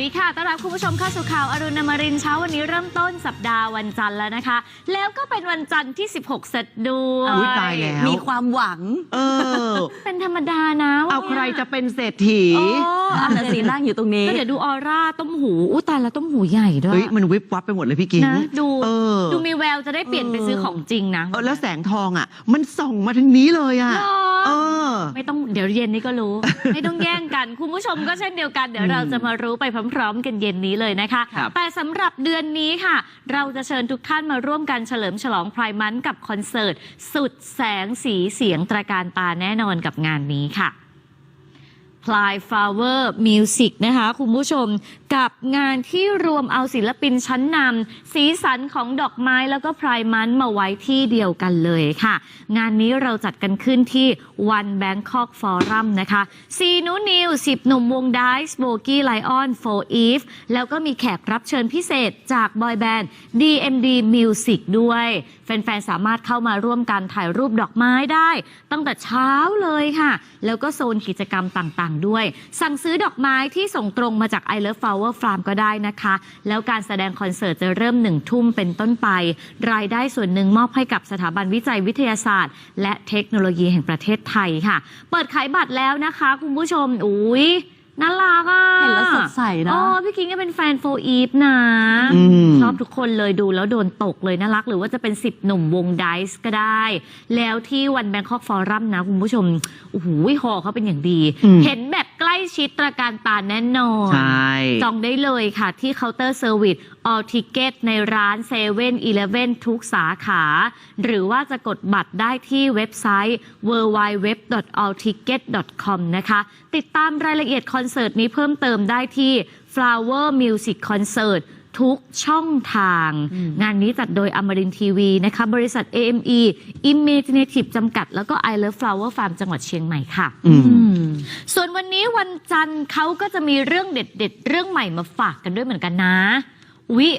ดีค่ะ ต้อนรับคุณผู้ชมเข้าสู่ข่าวอรุณอมรินทร์เช้าวันนี้เริ่มต้นสัปดาห์วันจันทร์แล้วนะคะ แล้วก็เป็นวันจันทร์ที่ 16เสร็จด้วยอุ๊ยตายแล้ว มีความหวัง เออ เป็นธรรมดานะเอาวันใครนี้ยจะเป็นเศรษฐีโอ้อันสีนั่งอยู่ตรงนี้ ก็เดี๋ยวดูออร่าต้มหูอู้ตายแล้วต้มหูใหญ่ด้วยเฮ้ยมันวิบวับไปหมดเลยพี่กิ๊งนะดูเออดูมีแววจะได้เปลี่ยนไปซื้อของจริงนะ เออแล้วแสงทองอะ มันส่องมาทางนี้เลยอะ หรอเออ ไม่ต้องเดี๋ยวเย็นนี้ก็รู้ ไม่ต้องแย่งกัน คุณผู้ชมก็เช่นเดียวกัน เดี๋ยวเราจะมารู้ไปพร้อม ๆ กันเย็นนี้เลยนะคะครับแต่สำหรับเดือนนี้ค่ะ เราจะเชิญทุกท่านมาร่วมกันเฉลิมฉลองไพร์มันกับคอนเสิร์ต สุดแสงสีเสียงตระการตาแน่นอนกับงานนี้ค่ะพลาย Flower Music นะคะ คุณผู้ชม กับงานที่รวมเอาศิลปินชั้นนำสีสันของดอกไม้แล้วก็พรายมันมาไว้ที่เดียวกันเลยค่ะ งานนี้เราจัดกันขึ้นที่ One Bangkok Forum นะคะซีนูนิวสิบหนุ่มวงไดส์โบกี้ไลออนโฟอีฟแล้วก็มีแขกรับเชิญพิเศษจากบอยแบนด์ DMD Music ด้วย แฟน ๆ สามารถเข้ามาร่วมกันถ่ายรูปดอกไม้ได้ ตั้งแต่เช้าเลยค่ะ แล้วก็โซนกิจกรรมต่างๆ ด้วย สั่งซื้อดอกไม้ที่ส่งตรงมาจาก I Love Flower Farm ก็ได้นะคะ แล้วการแสดงคอนเสิร์ตจะเริ่มหนึ่งทุ่มเป็นต้นไป รายได้ส่วนหนึ่งมอบให้กับสถาบันวิจัยวิทยาศาสตร์ และเทคโนโลยีแห่งประเทศไทยค่ะ เปิดขายบัตรแล้วนะคะ คุณผู้ชมอุ้ยน่ารักอะเห็นแล้วสดใสนะอ๋อพี่คิงก็เป็นแฟนโฟอีฟนะอืมชอบทุกคนเลยดูแล้วโดนตกเลยน่ารัก หรือว่าจะเป็น10หนุ่มวงไดส์ก็ได้ แล้วที่วันแบงคอกฟอรัมนะ คุณผู้ชมโอ้โหหอเขาเป็นอย่างดีอืมเห็นแบบใก ล้ชิดตระการตาแน่นอน ใช่ จองได้เลยค่ะที่เคาน์เตอร์เซอร์วิสออทิเกตในร้าน7 e เ e ่ e อทุกสาขา หรือว่าจะกดบัตรได้ที่เว็บไซต์ www.allticket.com นะคะ ติดตามรายละเอียดคอนเสิร์ตนี้เพิ่มเติมได้ที่ Flower Music Concert ทุกช่องทาง งานนี้จัดโดยอมรินทีวีนะคะบริษัท AME Imaginative จำกัด แล้วก็ I Love Flower Farm จังหวัดเชียงใหม่ค่ะอืมอืมส่วนวันนี้วันจันทร์เขาก็จะมีเรื่องเด็ด ๆ เรื่องใหม่มาฝากกันด้วยเหมือนกันนะ วิ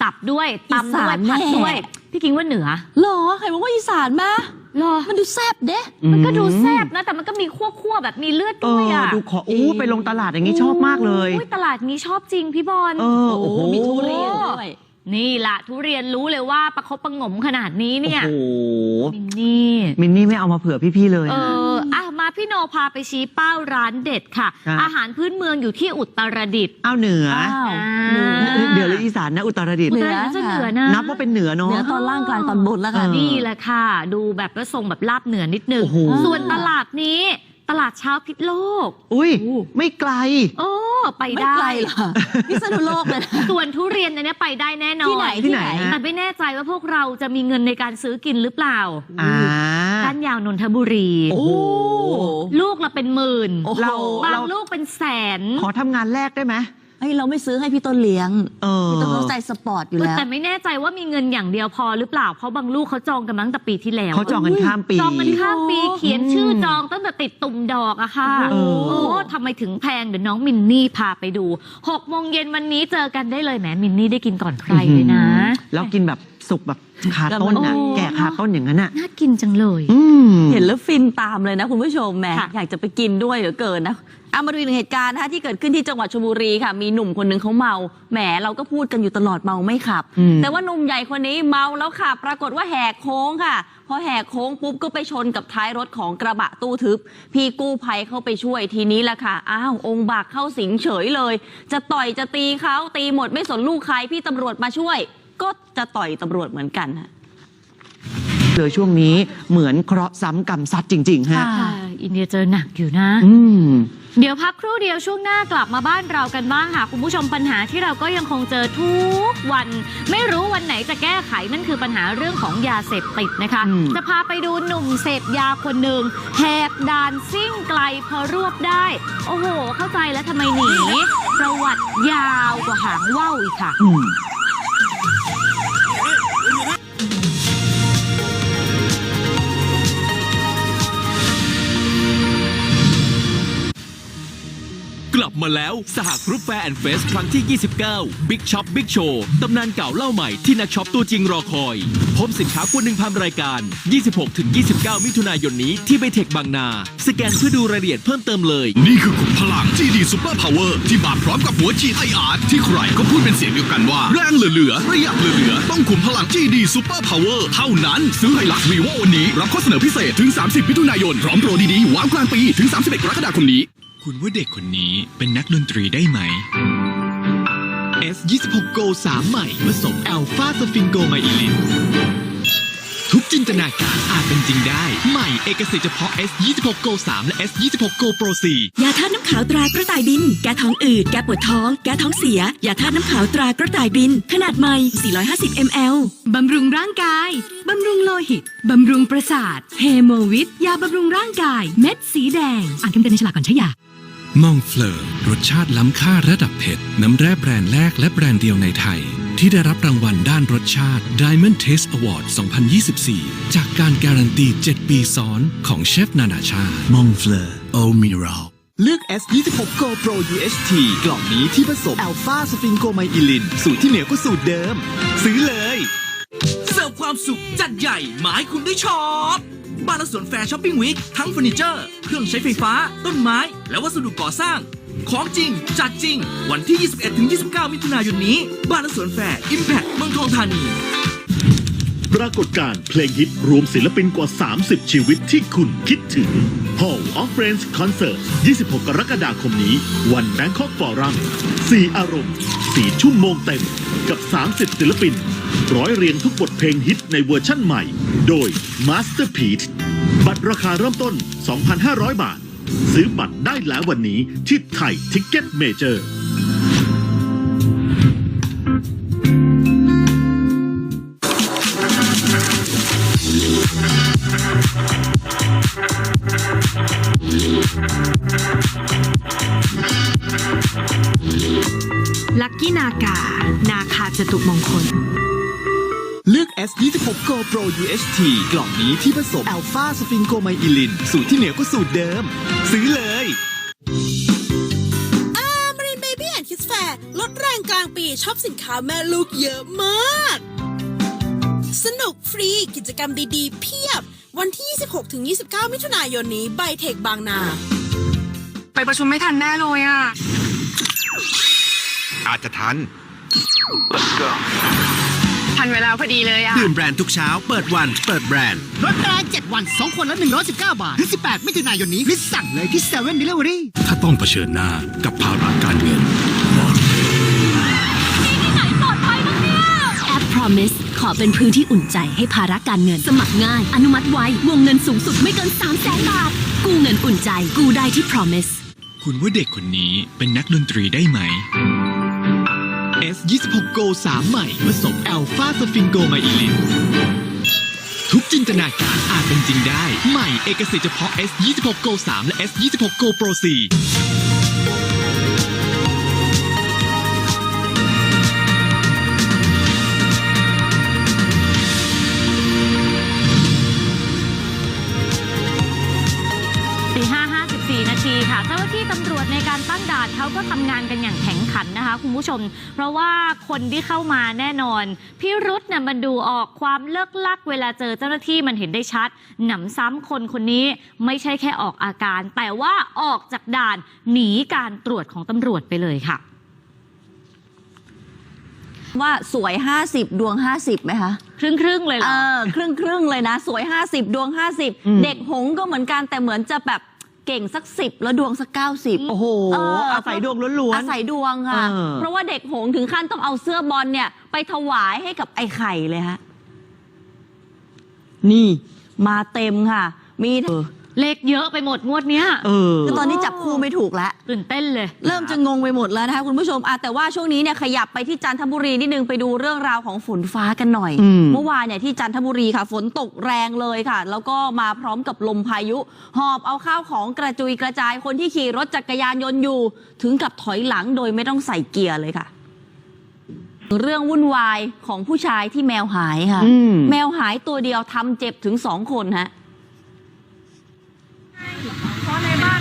สับด้วยตำด้วยอีสานผัดแน่ด้วย พี่คิงว่าเหนือหรอใครบอกว่าอีสานมาหรอ มันดูแซ่บเด้ มันก็ดูแซ่บนะ แต่มันก็มีคั่วๆแบบมีเลือดเอด้วยออะดูขออู้ไปลงตลาดอย่างนี้ชอบมากเลยอุ๊ตลาดนี้ชอบจริงพี่บอลเออโอ้โหมีทุเรียนด้วยนี่ล่ะทุเรียนรู้เลยว่าประคบประหงมขนาดนี้เนี่ย โอ้โหมินนี่ มินนี่ไม่เอามาเผื่อพี่ๆเลยเอนะออะมา พี่โนพาไปชี้เป้าร้านเด็ดค่ะ ครับ อาหารพื้นเมืองอยู่ที่อุตรดิตถ์ เอาเหนืออ้าวอ่าเหนือเดี๋ยวเลยอีสานนะอุตรดิตถ์เหนืแต่จะเหนือนะนับว่าเป็นเหนือเนาะ เหนือตอนล่างกลางตอนบนแล้วค่ะ เออ นี่แหละค่ะ ดูแบบว่าทรงแบบลาบเหนือนิดนึง โอ้โห ส่วนตลาดนี้ ตลาดเช้าพิษโลก อุ้ยอู้ ไม่ไกล โอ้ไปไม่ได้ ไกลเหรอพิษณุโลกเลยนะ ส่วนทุเรียนอันเนี้ยไปได้แน่นอนที่ไหนที่ไหนฮะแต่ไม่แน่ใจว่าพวกเราจะมีเงินในการซื้อกินหรือเปล่า อ่าก้าน ยาวนนทบุรี โอ้โห ลูกละเป็นหมื่นโอ้โห เราบางเราลูกเป็นแสน ขอทำงานแรกได้ไหม เฮ้ยเราไม่ซื้อให้พี่ต้นเลี้ยงเออ พี่ต้นเขาใจสปอร์ตอยู่แล้ว แต่ไม่แน่ใจว่ามีเงินอย่างเดียวพอหรือเปล่า เพราะบางลูกเขาจองกันมาตั้งแต่ปีที่แล้วเขาจองกันข้ามปี จองกันข้ามปีโอ้เขียนชื่อจองตั้งแต่ติดตุ่มดอกอะค่ะ โอ้โอ้ทำไมถึงแพงเดี๋ยวน้องมินนี่พาไปดู6โมงเย็นวันนี้เจอกันได้เลยแหมมินนี่ได้กินก่อนใครเลยนะ แล้วกินแบบสุกแบบคาต้นอะ โอ้ แก่คาต้นอย่างนั้นอะน่ากินจังเลย อืม เห็นแล้วฟินตามเลยนะคุณผู้ชมแหมค่ะ อยากจะไปกินด้วยเหลือเกินนะ เอามาดูอีกหนึ่งเหตุการณ์นะคะที่เกิดขึ้นที่จังหวัดชลบุรีค่ะ มีหนุ่มคนหนึ่งเขาเมาแหมเราก็พูดกันอยู่ตลอดเมาไม่ขับ อืม แต่ว่าหนุ่มใหญ่คนนี้เมาแล้วขับ ปรากฏว่าแหกโค้งค่ะ พอแหกโค้งปุ๊บก็ไปชนกับท้ายรถของกระบะตู้ทึบ พี่กู้ภัยเข้าไปช่วยทีนี้แหละค่ะอ้าวองค์บากเข้าสิงเฉยเลย จะต่อยจะตีเขาตีหมดไม่สนลูกใครพี่ตำรวจมาช่วย ก็จะต่อยตำรวจเหมือนกันค่ะ เลยช่วงนี้เหมือนเคราะห์ซ้ำกรรมซัดจริง ๆ ฮะ ค่ะ อินเดียเจอหนักอยู่นะ อืม เดี๋ยวพักครู่เดียวช่วงหน้ากลับมาบ้านเรากันบ้างค่ะ คุณผู้ชมปัญหาที่เราก็ยังคงเจอทุกวัน ไม่รู้วันไหนจะแก้ไขนั่นคือปัญหาเรื่องของยาเสพติดนะคะ อืม จะพาไปดูหนุ่มเสพยาคนหนึ่งแหกด่านซิ่งไกลพอรวบได้ โอ้โห เข้าใจแล้วทำไมหนีประวัติยาวกว่าหางว่าวอีกค่ะ อืม กลับมาแล้วสหกรุ๊ปแฟร์แอนด์เฟสครั้งที่ 29 Big Shop Big Show ตำนานเก่าเล่าใหม่ที่นักช็อปตัวจริงรอคอย พบสินค้ากว่า1,000 รายการ 26-29 มิถุนายนนี้ที่ไบเทคบางนา สแกนเพื่อดูรายละเอียดเพิ่มเติมเลย นี่คือขุมพลัง GD Super Power ที่มาพร้อมกับหัวฉีดไออาร์ที่ใครก็พูดเป็นเสียงเดียวกันว่า แรงเหลือๆประหยัดเหลือๆต้องขุมพลัง GD Super Power เท่านั้นซื้อไฮลักซ์วีโววันนี้รับข้อเสนอพิเศษถึง 30 มิถุนายนพร้อมโปรดีๆว้าวกลางปีถึง 31 กรกฎาคมนี้ คุณว่าเด็กคนนี้เป็นนักดนตรีได้ไหม S26 Go 3 ใหม่ผสมแอลฟาสฟิงโกไมอิลินทุกจินตนาการอาจเป็นจริงได้ ใหม่เอกสิทธิ์เฉพาะ S26 Go 3 และ S26 Go Pro 4 ยาธาตุน้ำขาวตรากระต่ายบิน แก้ท้องอืด แก้ปวดท้อง แก้ท้องเสีย ยาธาตุน้ำขาวตรากระต่ายบิน ขนาดใหม่ 450 ml บำรุงร่างกาย บำรุงโลหิต บำรุงประสาท เฮโมวิต ยาบำรุงร่างกาย เม็ดสีแดง อ่านคำเตือนในฉลากก่อนใช้ยา มองเฟลอร์รสชาติล้ำค่าระดับเพชรน้ำแร่แบรนด์แรกและแบรนด์เดียวในไทย ที่ได้รับรางวัลด้านรสชาติ Diamond Taste Award 2024 จากการการันตี 7 ปีซ้อนของเชฟนานาชาติมองเฟลอร์โอมิรัลเลือก S26 Go Pro UHT กล่องนี้ที่ผสมแอลฟาสฟิงโกไมอิลิน สูตรที่เหนือกว่าสูตรเดิม ซื้อเลย เสิร์ฟความสุขจัดใหญ่หมายคุณได้ช็อป บ้านและสวนแฟร์ช้อปปิ้งวีคทั้งเฟอร์นิเจอร์ เครื่องใช้ไฟฟ้า ต้นไม้ และวัสดุก่อสร้าง ของจริง จัดจริง วันที่ 21-29 มิถุนายนนี้ บ้านและสวนแฟร์ Impact เมืองทองธานี ปรากฏการณ์เพลงฮิตรวมศิลปินกว่า 30 ชีวิตที่คุณคิดถึง Hall of Friends Concert 26 กรกฎาคมนี้ วัน Bangkok Forum 4 อารมณ์ 4 ชั่วโมงเต็ม กับ 30 ศิลปิน ร้อยเรียงทุกบทเพลงฮิตในเวอร์ชั่นใหม่ โดย Masterpiece บัตรราคาเริ่มต้น 2,500 บาท ซื้อบัตรได้แล้ววันนี้ที่ไทยทิกเก็ตเมเจอร์ลัคกี้นากา นาคาจตุมงคล เลือก S26 Go Pro UHT กล่องนี้ที่ผสมแอลฟาสฟิงโกไมอิลิน สูตรที่เหนือกว่าสูตรเดิม ซื้อเลยมารินเบบี้แอนด์คิสแฟร์ลดแรงกลางปีชอบสินค้าแม่ลูกเยอะมาก สนุกฟรีกิจกรรมดีๆ เพียบ วันที่ 26-29 มิถุนายนนี้ไบเทคบางนา ไปประชุมไม่ทันแน่เลยอะ อาจจะทัน ทันเวลาพอดีเลยอะ ดื่มแบรนด์ทุกเช้า เปิดวันเปิดแบรนด์ ลดแรง7วัน 2 คนละ119 บาทถึง18 มิถุนายนนี้รีบสั่งเลยที่7 Delivery ถ้าต้องเผชิญหน้ากับภาระการเงินแอป Promise ขอเป็นพื้นที่อุ่นใจให้ภาระการเงินสมัครง่าย อนุมัติไววงเงินสูงสุดไม่เกิน3 0 0แสนบาท กู้เงินอุ่นใจ กู้ได้ที่ Promise คุณว่าเด็กคนนี้เป็นนักดนตรีได้ไหม S26 Go 3 ใหม่ ผสมแอลฟาสฟิงโกไมอิลินทุกจินตนาการอาจเป็นจริงได้ ใหม่เอกสิทธิ์เฉพาะ S26 Go 3และ S26 Go Pro 4 เจ้าหน้าที่ตำรวจในการตั้งด่านเขาก็ทำงานกันอย่างแข็งขันนะคะคุณผู้ชม เพราะว่าคนที่เข้ามาแน่นอนพิรุษเนี่ยมันดูออกความเลิกลักเวลาเจอเจ้าหน้าที่มันเห็นได้ชัด หนำซ้ำคนคนนี้ไม่ใช่แค่ออกอาการ แต่ว่าออกจากด่านหนีการตรวจของตำรวจไปเลยค่ะ ว่าสวย 50 ดวง 50ไหมคะครึ่งครึ่งๆเลยเหรเอออครึ่งครึ่งๆเลยนะ สวย 50 ดวงอืม50 เด็กหงส์ก็เหมือนกันแต่เหมือนจะแบบ เก่งสัก10แล้วดวงสัก90โอ้โหเออออาศัยดวงล้วน อาศัยดวงค่ะ เออ เพราะว่าเด็กหงส์ถึงขั้นต้องเอาเสื้อบอลเนี่ย ไปถวายให้กับไอ้ไข่เลยฮะนี่ มาเต็มค่ะ มีเลขเยอะไปหมดงวดเนี้ยเออ คือตอนนี้จับคู่ไม่ถูกแล้ว ตื่นเต้นเลย เริ่มจะงงไปหมดแล้วนะคะคุณผู้ชมอะแต่ว่าช่วงนี้เนี่ยขยับไปที่จันทบุรีนิดนึงไปดูเรื่องราวของฝนฟ้ากันหน่อย อืม เมื่อวานเนี่ยที่จันทบุรีค่ะ ฝนตกแรงเลยค่ะ แล้วก็มาพร้อมกับลมพายุ หอบเอาข้าวของกระจุยกระจายคนที่ขี่รถจักรยานยนต์อยู่ ถึงกับถอยหลังโดยไม่ต้องใส่เกียร์เลยค่ะ เรื่องวุ่นวายของผู้ชายที่แมวหายค่ะ อืม แมวหายตัวเดียวทำเจ็บถึงสองคนฮะ เพราะในบ้าน